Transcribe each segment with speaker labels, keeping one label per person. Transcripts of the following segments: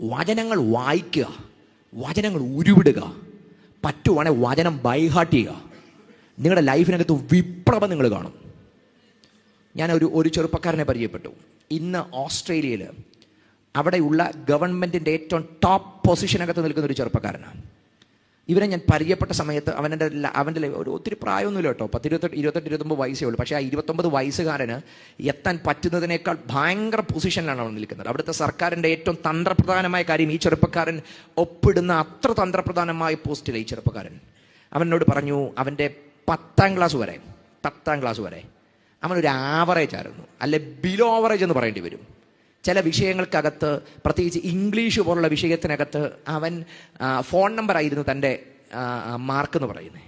Speaker 1: വചനങ്ങൾ വായിക്കുക വചനങ്ങൾ ഉരുവിടുക പറ്റുവാണെങ്കിൽ വചനം ബൈഹാർട്ട് ചെയ്യുക. നിങ്ങളുടെ ലൈഫിനകത്ത് വിപ്ലവം നിങ്ങൾ കാണും. ഞാൻ ഒരു ഒരു ചെറുപ്പക്കാരനെ പരിചയപ്പെട്ടു. ഇന്ന് ഓസ്ട്രേലിയയിൽ അവിടെയുള്ള ഗവൺമെന്റിന്റെ ഏറ്റവും ടോപ്പ് പൊസിഷനകത്ത് നിൽക്കുന്ന ഒരു ചെറുപ്പക്കാരനാണ്. ഇവരെ ഞാൻ പരിചയപ്പെട്ട സമയത്ത് അവന്റെ അവന്റെ ഒരു ഒത്തിരി പ്രായമൊന്നുമില്ല കേട്ടോ. പത്ത് ഇരുപത്തെട്ട് ഇരുപത്തെട്ട് ഇരുപത്തൊമ്പത് വയസ്സേ ഉള്ളൂ. പക്ഷേ ആ ഇരുപത്തൊമ്പത് വയസ്സുകാരന് എത്താൻ പറ്റുന്നതിനേക്കാൾ ഭയങ്കര പൊസിഷനിലാണ് അവൻ നിൽക്കുന്നത്. അവിടുത്തെ സർക്കാരിന്റെ ഏറ്റവും തന്ത്രപ്രധാനമായ കാര്യം ഈ ചെറുപ്പക്കാരൻ ഒപ്പിടുന്ന അത്ര തന്ത്രപ്രധാനമായ പോസ്റ്റിലെ ഈ ചെറുപ്പക്കാരൻ. അവനോട് പറഞ്ഞു അവന്റെ പത്താം ക്ലാസ് വരെ പത്താം ക്ലാസ് വരെ അവനൊരു ആവറേജ് ആയിരുന്നു അല്ലെ ബിലോ ആവറേജ് എന്ന് പറയേണ്ടി വരും. ചില വിഷയങ്ങൾക്കകത്ത് പ്രത്യേകിച്ച് ഇംഗ്ലീഷ് പോലുള്ള വിഷയത്തിനകത്ത് അവൻ ഫോൺ നമ്പർ ആയിരുന്നു തന്റെ മാർക്ക് എന്ന് പറയുന്നത്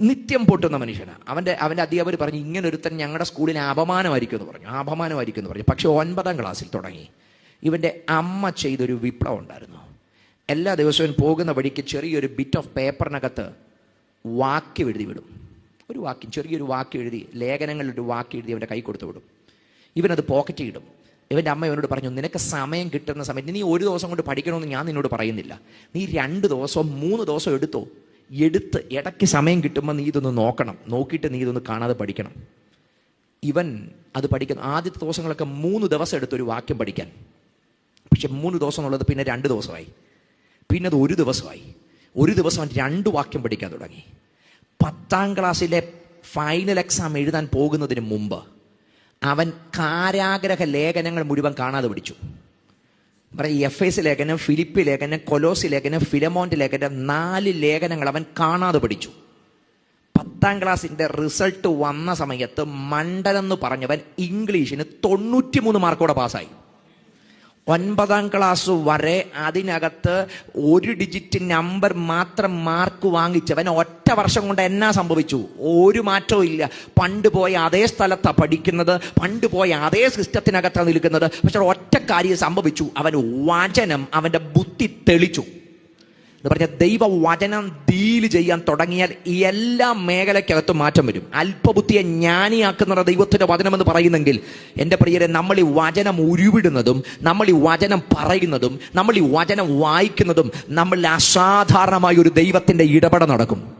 Speaker 1: നിത്യം പൊട്ടുന്ന മനുഷ്യനാണ് അവന്റെ അവന്റെ അധ്യാപകർ പറഞ്ഞു ഇങ്ങനെ ഒരുത്തൻ ഞങ്ങളുടെ സ്കൂളിന് അപമാനമായിരിക്കും എന്ന് പറഞ്ഞു. അപമാനമായിരിക്കും എന്ന് പറഞ്ഞു. പക്ഷേ ഒൻപതാം ക്ലാസ്സിൽ തുടങ്ങി. ഇവന്റെ അമ്മ ചെയ്തൊരു വിപ്ലവം ഉണ്ടായിരുന്നു. എല്ലാ ദിവസവും പോകുന്ന വഴിക്ക് ചെറിയൊരു ബിറ്റ് ഓഫ് പേപ്പറിനകത്ത് വാക്യം എഴുതി വിടും. ഒരു വാക്യം ചെറിയൊരു വാക്യം എഴുതി ലേഖനങ്ങളിൽ ഒരു വാക്യം എഴുതി അവന്റെ കൈ കൊടുത്തു വിടും. ഇവനത് പോക്കറ്റ് ഇടും. ഇവന്റെ അമ്മ ഇവനോട് പറഞ്ഞു നിനക്ക് സമയം കിട്ടുന്ന സമയത്ത് നീ ഒരു ദിവസം കൊണ്ട് പഠിക്കണമെന്ന് ഞാൻ നിന്നോട് പറയുന്നില്ല. നീ രണ്ട് ദിവസവും മൂന്ന് ദിവസം എടുത്തോ. എടുത്ത് ഇടയ്ക്ക് സമയം കിട്ടുമ്പോൾ നീ ഇതൊന്ന് നോക്കണം. നോക്കിയിട്ട് നീ ഇതൊന്ന് കാണാതെ പഠിക്കണം. ഇവൻ അത് പഠിക്കുന്ന. ആദ്യത്തെ ദിവസങ്ങളൊക്കെ മൂന്ന് ദിവസം എടുത്തൊരു വാക്യം പഠിക്കാൻ. പക്ഷെ മൂന്ന് ദിവസം എന്നുള്ളത് പിന്നെ രണ്ട് ദിവസമായി. പിന്നെ അത് ഒരു ദിവസമായി. ഒരു ദിവസം രണ്ട് വാക്യം പഠിക്കാൻ തുടങ്ങി. പത്താം ക്ലാസ്സിലെ ഫൈനൽ എക്സാം എഴുതാൻ പോകുന്നതിന് മുമ്പ് അവൻ കാരാഗ്രഹ ലേഖനങ്ങൾ മുഴുവൻ കാണാതെ പിടിച്ചു. പറയും എഫ് എസ് ലേഖനം ഫിലിപ്പ് ലേഖനം കൊലോസി ലേഖനം ഫിലമോന്റെ ലേഖനം നാല് ലേഖനങ്ങൾ അവൻ കാണാതെ പഠിച്ചു പത്താം ക്ലാസ്സിന്റെ റിസൾട്ട് വന്ന സമയത്ത് മണ്ഡലം എന്ന് പറഞ്ഞവൻ ഇംഗ്ലീഷിന് തൊണ്ണൂറ്റിമൂന്ന് മാർക്കോടെ പാസ്സായി. ഒൻപതാം ക്ലാസ് വരെ അതിനകത്ത് ഒരു ഡിജിറ്റ് നമ്പർ മാത്രം മാർക്ക് വാങ്ങിച്ചവൻ ഒറ്റ വർഷം കൊണ്ട് എന്നാ സംഭവിച്ചു? ഒരു മാറ്റവും ഇല്ല. പണ്ട് പോയ അതേ സ്ഥലത്താണ് പഠിക്കുന്നത്. പണ്ട് പോയ അതേ സിസ്റ്റത്തിനകത്താണ് നിൽക്കുന്നത്. പക്ഷെ ഒറ്റ കാര്യം സംഭവിച്ചു. അവൻ വചനം അവന്റെ ബുദ്ധി തെളിച്ചു. എന്ന് പറഞ്ഞാൽ ദൈവ വചനം ഡീൽ ചെയ്യാൻ തുടങ്ങിയാൽ എല്ലാ മേഖലയ്ക്കകത്തും മാറ്റം വരും. അല്പബുദ്ധിയെ ജ്ഞാനിയാക്കുന്ന ദൈവത്തിന്റെ വചനം എന്ന് പറയുന്നെങ്കിൽ എന്റെ പ്രിയരെ നമ്മൾ ഈ വചനം ഉരുവിടുന്നതും നമ്മൾ ഈ വചനം പറയുന്നതും നമ്മൾ ഈ വചനം വായിക്കുന്നതും നമ്മളിൽ അസാധാരണമായ ഒരു ദൈവത്തിന്റെ ഇടപെടൽ നടക്കും.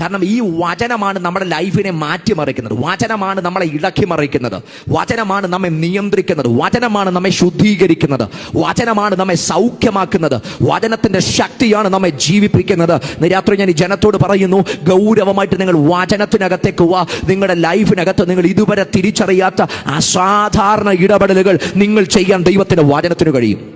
Speaker 1: കാരണം ഈ വചനമാണ് നമ്മുടെ ലൈഫിനെ മാറ്റിമറിക്കുന്നത്. വചനമാണ് നമ്മളെ ഇളക്കിമറിക്കുന്നത് വചനമാണ് നമ്മെ നിയന്ത്രിക്കുന്നത്. വചനമാണ് നമ്മെ ശുദ്ധീകരിക്കുന്നത്. വചനമാണ് നമ്മെ സൗഖ്യമാക്കുന്നത്. വചനത്തിന്റെ ശക്തിയാണ് നമ്മെ ജീവിപ്പിക്കുന്നത്. രാത്രി ഞാൻ ഈ ജനത്തോട് പറയുന്നു ഗൗരവമായിട്ട് നിങ്ങൾ വചനത്തിനകത്തേക്ക് വാ. നിങ്ങളുടെ ലൈഫിനകത്ത് നിങ്ങൾ ഇതുവരെ തിരിച്ചറിയാത്ത അസാധാരണ ഇടപെടലുകൾ നിങ്ങൾ ചെയ്യാൻ ദൈവത്തിന്റെ വചനത്തിന് കഴിയും.